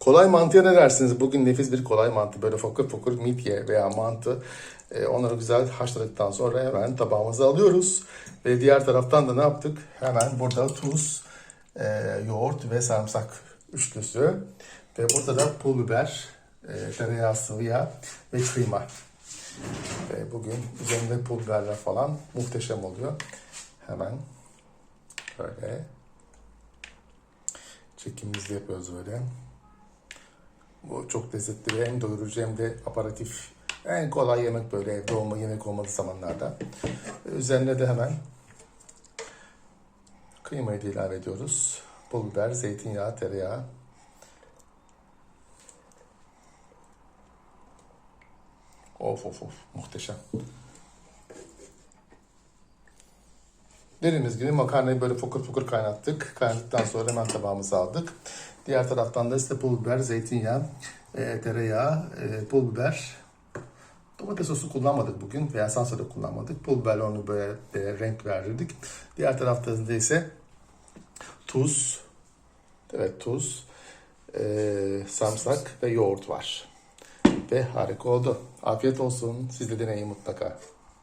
Kolay mantıya ne dersiniz? Bugün nefis bir kolay mantı. Böyle fokur fokur midye veya mantı. Ee, onları güzel haşladıktan sonra hemen tabağımıza alıyoruz. Ve diğer taraftan da ne yaptık? Hemen burada tuz, e, yoğurt ve sarımsak üçlüsü. Ve burada da pul biber, e, tereyağı, sıvı yağ ve kıyma. Ve bugün üzerinde pul biberler falan muhteşem oluyor. Hemen böyle çekimimizi yapıyoruz böyle. Çok lezzetli ve hem doyurucu hem de aparatif. En kolay yemek böyle evde olma yemek olmadığı zamanlarda. Üzerine de hemen kıymayı da ilave ediyoruz. Pul biber, zeytinyağı, tereyağı. Of of of muhteşem. Dediğimiz gibi makarnayı böyle fokur fokur kaynattık. Kaynadıktan sonra hemen tabağımıza aldık. Diğer taraftan da işte pul biber, zeytinyağı, e, tereyağı, e, pul biber. Domates sosu kullanmadık bugün veya salsa da kullanmadık. Pul biberle onu böyle e, renk verdirdik. Diğer tarafta da ise tuz, evet tuz, e, sarımsak ve yoğurt var. Ve harika oldu. Afiyet olsun. Siz de deneyin mutlaka.